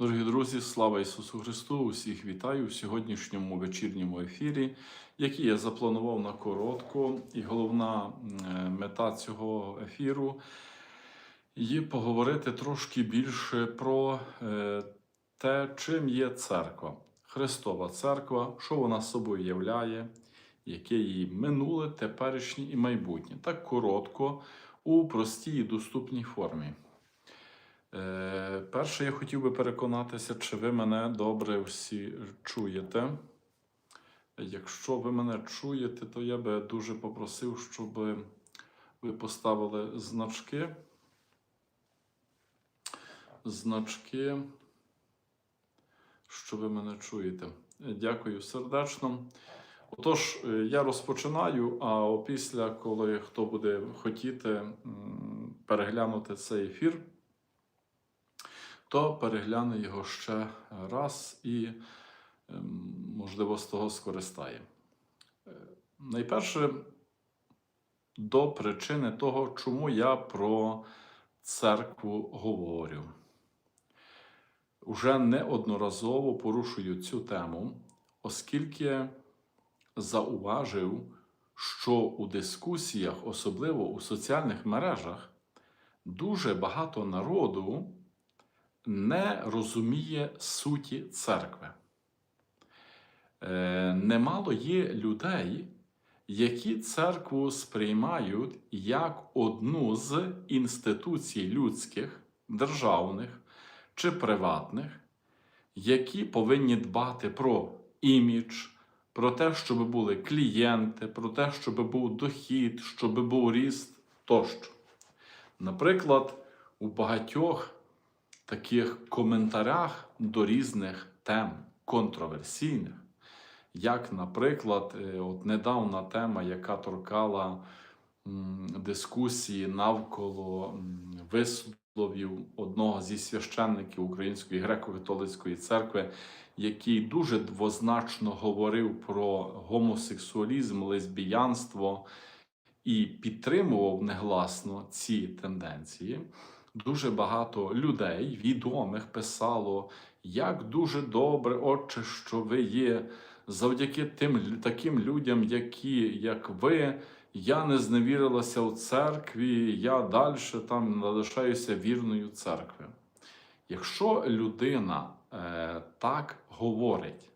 Дорогі друзі, слава Ісусу Христу! Усіх вітаю в сьогоднішньому вечірньому ефірі, який я запланував на коротко. І головна е, мета цього ефіру є поговорити трошки більше про е, те, чим є церква, Христова церква, що вона собою являє, яке її минуле, теперішнє і майбутнє. Так коротко, у простій і доступній формі. Е, Перше, я хотів би переконатися, чи ви мене добре всі чуєте. Якщо ви мене чуєте, то я би дуже попросив, щоб ви поставили значки. Значки, що ви мене чуєте. Дякую сердечно. Отож, я розпочинаю, а опісля, коли хто буде хотіти переглянути цей ефір, то перегляне його ще раз і, ем, можливо, з того скористає. Е, Найперше до причини того, чому я про церкву говорю. Уже неодноразово порушую цю тему, оскільки зауважив, що у дискусіях, особливо у соціальних мережах, дуже багато народу не розуміє суті церкви. Е, Немало є людей, які церкву сприймають як одну з інституцій людських, державних чи приватних, які повинні дбати про імідж, про те, щоб були клієнти, про те, щоб був дохід, щоб був ріст тощо. Наприклад, у багатьох таких коментарях до різних тем контроверсійних, як, наприклад, е, от недавна тема, яка торкала дискусії навколо висловів одного зі священників Української греко-католицької церкви, який дуже двозначно говорив про гомосексуалізм, лесбіянство і підтримував негласно ці тенденції дуже багато людей, відомих, писало, як дуже добре, Отче, що ви є. Завдяки тим таким людям, які, як ви, я не зневірилася у церкві, я далі там залишаюся вірною церкви. Якщо людина е, так говорить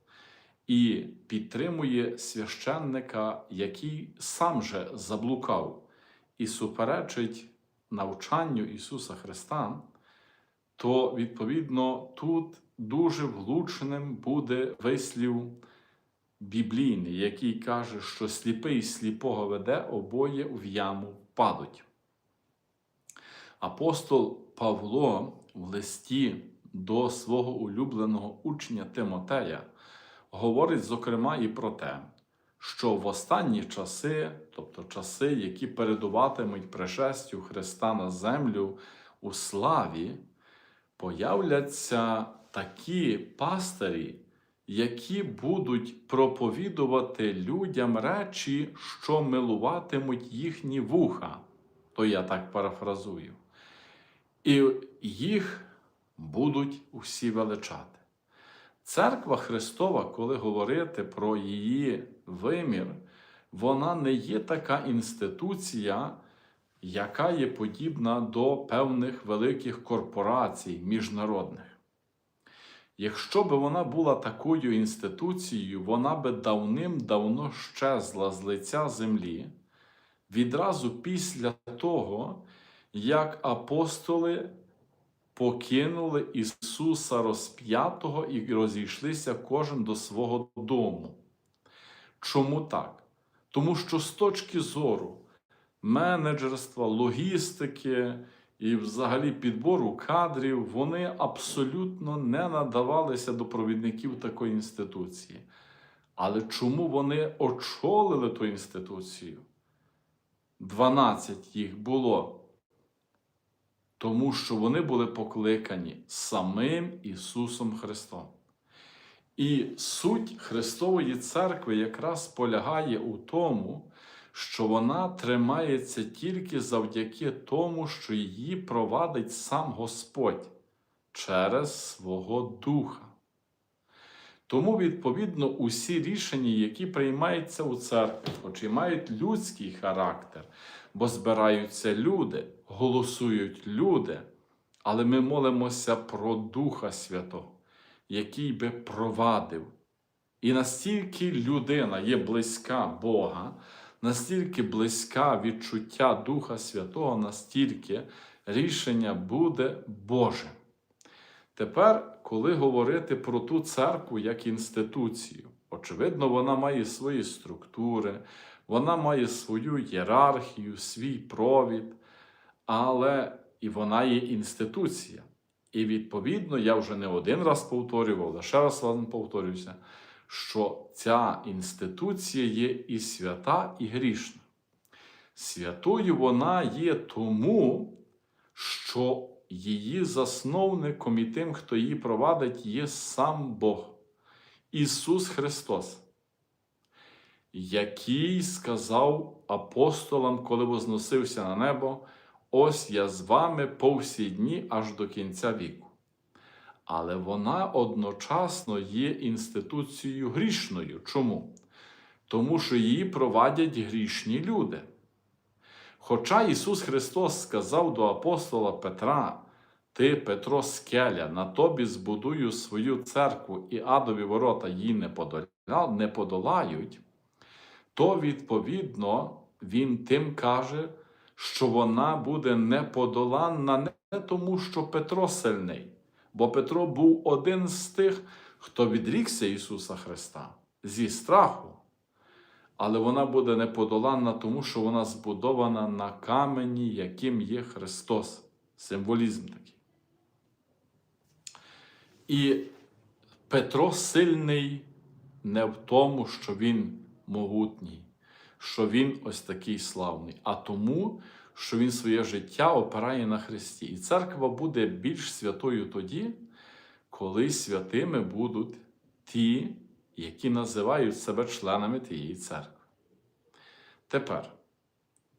і підтримує священника, який сам же заблукав і суперечить навчанню Ісуса Христа, то відповідно тут дуже влучним буде вислів біблійний, який каже, що сліпий сліпого веде, обоє в яму впадуть. Апостол Павло в листі до свого улюбленого учня Тимотея говорить, зокрема, і про те, що в останні часи, тобто часи, які передуватимуть пришестю Христа на землю у славі, появляться такі пастирі, які будуть проповідувати людям речі, що милуватимуть їхні вуха. То я так парафразую. І їх будуть усі величати. Церква Христова, коли говорити про її вимір, вона не є така інституція, яка є подібна до певних великих корпорацій міжнародних. Якщо б вона була такою інституцією, вона би давним-давно щезла з лиця землі, відразу після того, як апостоли покинули Ісуса розп'ятого і розійшлися кожен до свого дому. Чому так? Тому що з точки зору менеджерства, логістики і взагалі підбору кадрів, вони абсолютно не надавалися до провідників такої інституції. Але чому вони очолили ту інституцію? 12 їх було. Тому що вони були покликані самим Ісусом Христом. І суть Христової церкви якраз полягає у тому, що вона тримається тільки завдяки тому, що її провадить сам Господь через свого Духа. Тому, відповідно, усі рішення, які приймаються у церкві, хоч і мають людський характер, бо збираються люди, голосують люди, але ми молимося про Духа Святого, який би провадив. І настільки людина є близька Бога, настільки близька відчуття Духа Святого, настільки рішення буде Боже. Тепер, коли говорити про ту церкву як інституцію, очевидно, вона має свої структури, вона має свою ієрархію, свій провід, але і вона є інституція. І відповідно, я вже не один раз повторював, лише раз вам повторюся, що ця інституція є і свята, і грішна. Святою вона є тому, що її засновником і тим, хто її провадить, є сам Бог, Ісус Христос, який сказав апостолам, коли возносився на небо: Ось я з вами по всі дні аж до кінця віку. Але вона одночасно є інституцією грішною. Чому? Тому що її провадять грішні люди. Хоча Ісус Христос сказав до апостола Петра: Ти, Петро, скеля, на тобі збудую свою церкву, і адові ворота її не, подолають, то, відповідно, Він тим каже, що вона буде неподоланна не тому, що Петро сильний, бо Петро був один з тих, хто відрікся Ісуса Христа зі страху але вона буде неподоланна, тому що вона збудована на камені, яким є Христос. Символізм такий. І Петро сильний не в тому, що він могутній, що він ось такий славний, а тому, що він своє життя опирає на Христі. І церква буде більш святою тоді, коли святими будуть ті, які називають себе членами тієї церкви. Тепер.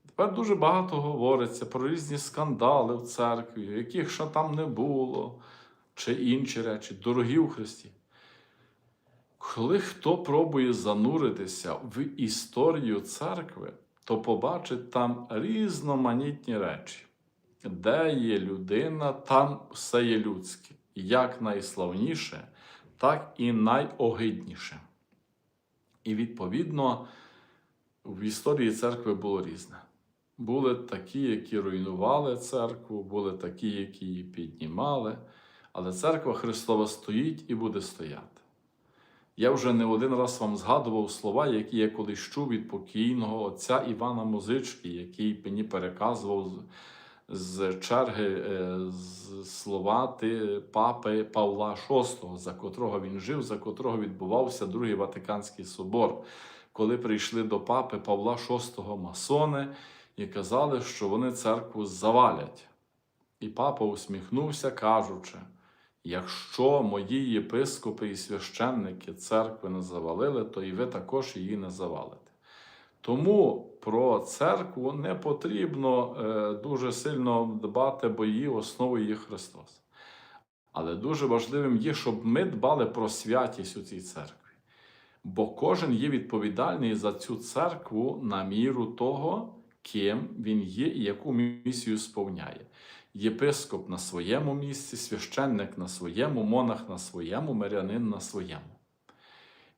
Тепер дуже багато говориться про різні скандали в церкві, яких ще там не було, чи інші речі, дорогі у Христі. Коли хто пробує зануритися в історію церкви, то побачить там різноманітні речі. Де є людина, там все є людське. Як найславніше, так і найогидніше. І відповідно в історії церкви було різне. Були такі, які руйнували церкву, були такі, які її піднімали. Але церква Христова стоїть і буде стояти. Я вже не один раз вам згадував слова, які я колись чув від покійного отця Івана Музички, який мені переказував з черги е, з слова папи Павла VI, за котрого він жив, за котрого відбувався Другий Ватиканський собор коли прийшли до папи Павла VI масони і казали, що вони церкву завалять. І папа усміхнувся, кажучи: якщо мої єпископи і священники церкви не завалили, то і ви також її не завалите. Тому про церкву не потрібно е, дуже сильно дбати, бо її основою є Христос. Але дуже важливим є, щоб ми дбали про святість у цій церкві. Бо кожен є відповідальний за цю церкву на міру того, ким він є і яку місію сповняє. Єпископ на своєму місці, священник на своєму, монах на своєму, мирянин на своєму.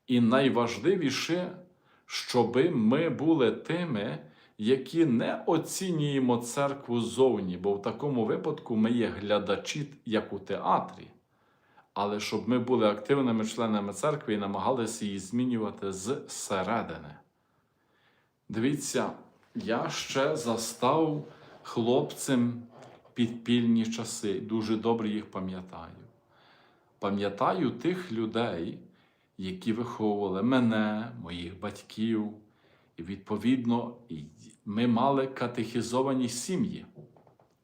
І найважливіше, щоби ми були тими, які не оцінюємо церкву зовні, бо в такому випадку ми є глядачі, як у театрі але щоб ми були активними членами церкви і намагалися її змінювати зсередини. Дивіться, я ще застав хлопцем підпільні часи, дуже добре їх пам'ятаю. Пам'ятаю тих людей, які виховували мене, моїх батьків, і відповідно ми мали катехізовані сім'ї.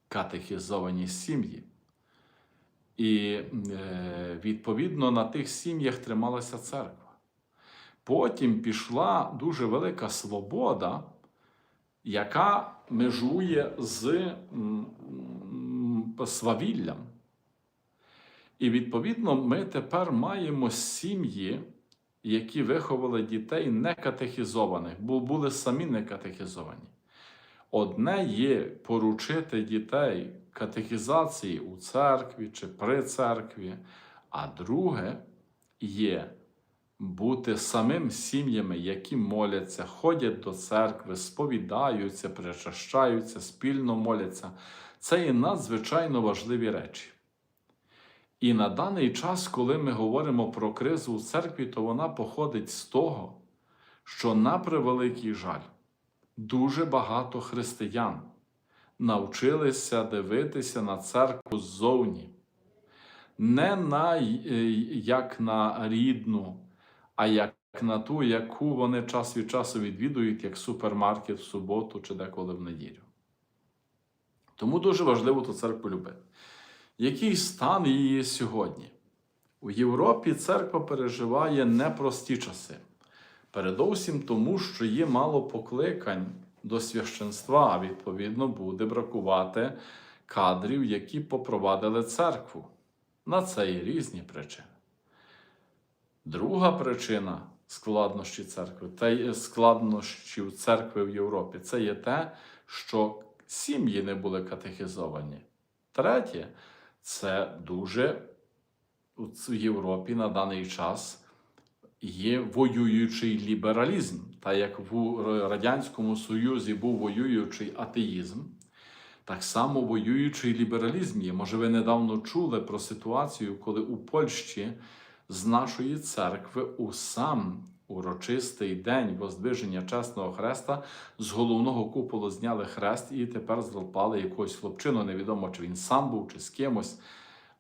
Катехізовані сім'ї. І е, відповідно на тих сім'ях трималася церква. Потім пішла дуже велика свобода, яка межує з свавіллям. І відповідно ми тепер маємо сім'ї, які виховали дітей не катехізованих, бо були самі не катехізовані. Одне є поручити дітей катехізації у церкві чи при церкві, а друге є бути самим сім'ями, які моляться, ходять до церкви, сповідаються, причащаються, спільно моляться. Це є надзвичайно важливі речі. І на даний час, коли ми говоримо про кризу у церкві, то вона походить з того, що на превеликий жаль, дуже багато християн навчилися дивитися на церкву ззовні, не на, е, як на рідну, а як на ту, яку вони час від часу відвідують, як супермаркет в суботу чи деколи в неділю. Тому дуже важливо ту церкву любити. Який стан її сьогодні? У Європі церква переживає непрості часи. Передовсім тому, що є мало покликань до священства, а відповідно буде бракувати кадрів, які попровадили церкву. На це є різні причини. Друга причина складнощі церкви, та складнощів церкви в Європі, це є те, що сім'ї не були катехізовані. Третє, це дуже в Європі на даний час є воюючий лібералізм, та як в Радянському Союзі був воюючий атеїзм, так само воюючий лібералізм є. Може, ви недавно чули про ситуацію, коли у Польщі з нашої церкви у сам урочистий день воздвиження Чесного Хреста з головного куполу зняли хрест і тепер злопали якогось хлопчину. Невідомо, чи він сам був, чи з кимось.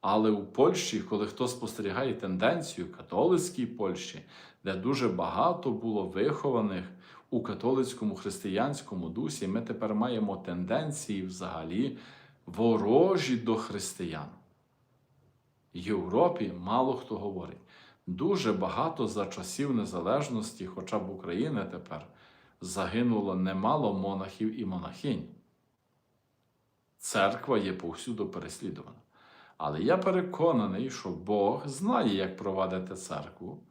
Але у Польщі, коли хто спостерігає тенденцію католицькій Польщі, де дуже багато було вихованих у католицькому християнському дусі, ми тепер маємо тенденції взагалі ворожі до християн. В Європі мало хто говорить. Дуже багато за часів незалежності, хоча б України тепер, загинуло немало монахів і монахинь. Церква є повсюду переслідувана. Але я переконаний, що Бог знає, як провадити церкву,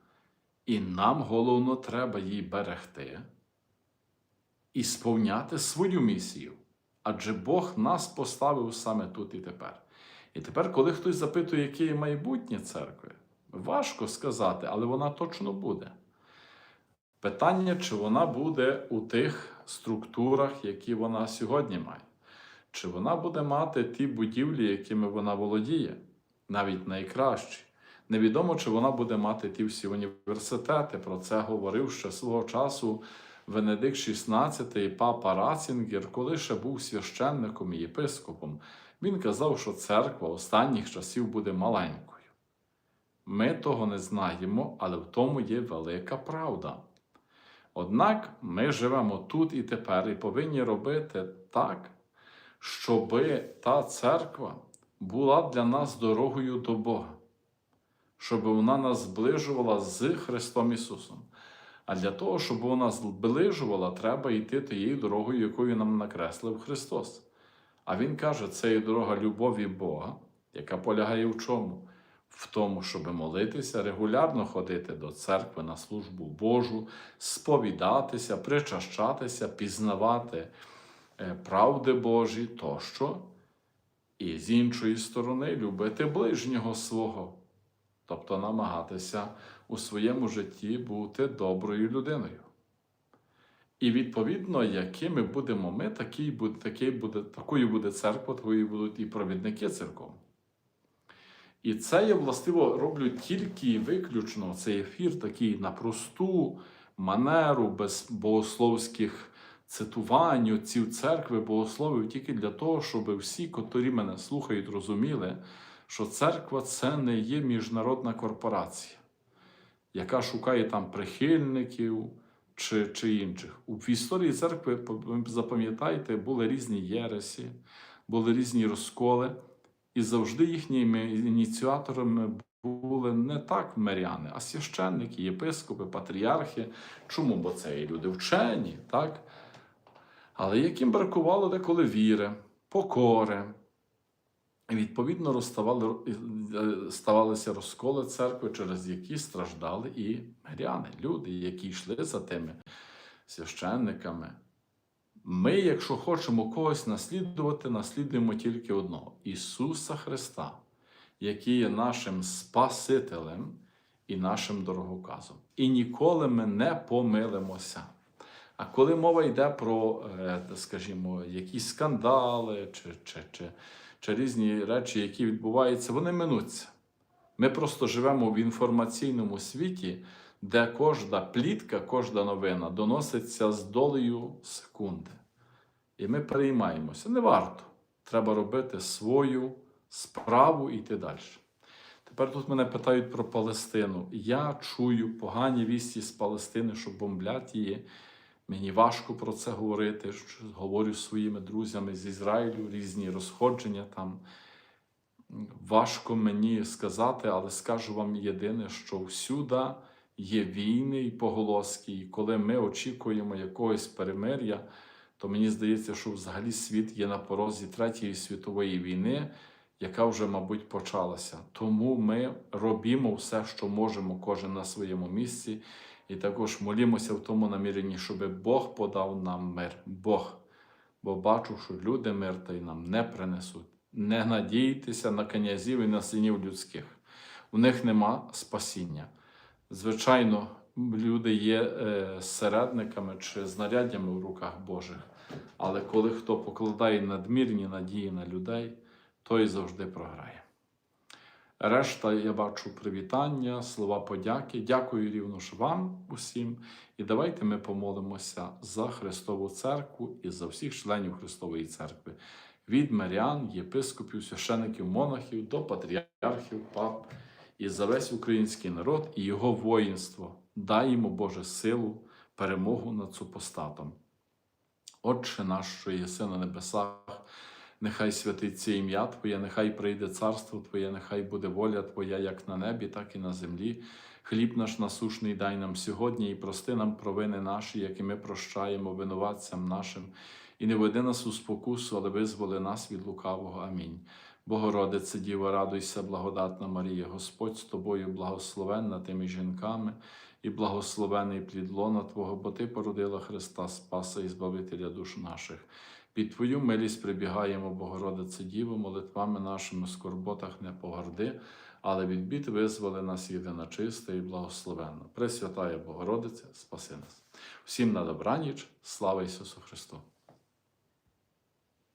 і нам головно треба її берегти і сповняти свою місію. Адже Бог нас поставив саме тут і тепер. І тепер, коли хтось запитує, яке є майбутнє церкви, важко сказати, але вона точно буде. Питання, чи вона буде у тих структурах, які вона сьогодні має. Чи вона буде мати ті будівлі, якими вона володіє, навіть найкращі. Невідомо, чи вона буде мати ті всі університети. Про це говорив ще свого часу Венедикт XVI і папа Рацінгер, коли ще був священником і єпископом. Він казав, що церква останніх часів буде маленькою. Ми того не знаємо, але в тому є велика правда. Однак ми живемо тут і тепер і повинні робити так, щоб та церква була для нас дорогою до Бога, щоб вона нас зближувала з Христом Ісусом. А для того, щоб вона зближувала, треба йти тією дорогою, якою нам накреслив Христос. А Він каже, це є дорога любові Бога, яка полягає в чому? В тому, щоб молитися, регулярно ходити до церкви на службу Божу, сповідатися, причащатися, пізнавати правди Божі тощо, і з іншої сторони любити ближнього свого, тобто намагатися у своєму житті бути доброю людиною. І відповідно, якими будемо ми, такий буде, такий буде, такою буде церква, такою будуть і провідники церков. І це я властиво роблю тільки виключно. Цей ефір такий на просту манеру без богословських цитувань. Отців церкви, богословів, тільки для того, щоб всі, котрі мене слухають, розуміли, що церква це не є міжнародна корпорація, яка шукає там прихильників чи чи інших. В історії церкви, запам'ятайте, були різні єресі, були різні розколи, і завжди їхніми ініціаторами були не так миряни, а священники, єпископи, патріархи. Чому? Бо це і люди вчені, так? але яким бракувало деколи віри, покори, І відповідно розставали, е, ставалися розколи церкви, через які страждали і миряни, люди, які йшли за тими священниками. Ми, якщо хочемо когось наслідувати, наслідуємо тільки одного Ісуса Христа, який є нашим Спасителем і нашим дороговказом. І ніколи ми не помилимося. А коли мова йде про, е, скажімо, якісь скандали чи, чи, чи, чи різні речі, які відбуваються, вони минуться. Ми просто живемо в інформаційному світі, де кожна плітка, кожна новина доноситься з долею секунди. І ми переймаємося. Не варто. Треба робити свою справу і йти далі. Тепер тут мене питають про Палестину. Я чую погані вісті з Палестини, що бомблять її. Мені важко про це говорити. Говорю зі своїми друзями з Ізраїлю, різні розходження там. Важко мені сказати, але скажу вам єдине, що всюди є війни і поголоски, і коли ми очікуємо якогось перемир'я, то мені здається, що взагалі світ є на порозі Третьої світової війни, яка вже, мабуть, почалася. Тому ми робимо все, що можемо, кожен на своєму місці, і також молімося в тому наміренні, щоб Бог подав нам мир. Бог. Бо бачу, що люди мир та й нам не принесуть. Не надійтеся на князів і на синів людських. У них нема спасіння. Звичайно, люди є е, середниками чи знаряддями в руках Божих, але коли хто покладає надмірні надії на людей, той завжди програє. Решта я бачу привітання, слова подяки. Дякую рівно вам усім. І давайте ми помолимося за Христову Церкву і за всіх членів Христової Церкви. Від мирян, єпископів, священиків, монахів до патріархів, пап і за весь український народ і його воїнство. Дай йому Боже силу, перемогу над супостатом. Отче наш, що єси на небесах, нехай святиться ім'я Твоє, нехай прийде царство Твоє, нехай буде воля Твоя, як на небі, так і на землі. Хліб наш насушний дай нам сьогодні і прости нам провини наші, які ми прощаємо винуватцям нашим, і не веди нас у спокусу, але визволи нас від лукавого. Амінь. Богородице, Діво, радуйся, благодатна Марія, Господь з тобою, благословенна тими жінками, і благословений плід лона Твого, бо Ти породила Христа, Спаса і Збавителя душ наших. Під Твою милість прибігаємо, Богородице Діво, молитвами нашими скорботах не погорди, але від бід визволи нас єдина чиста і благословенна. Пресвятая Богородице, спаси нас. Всім на добраніч, слава Ісусу Христу!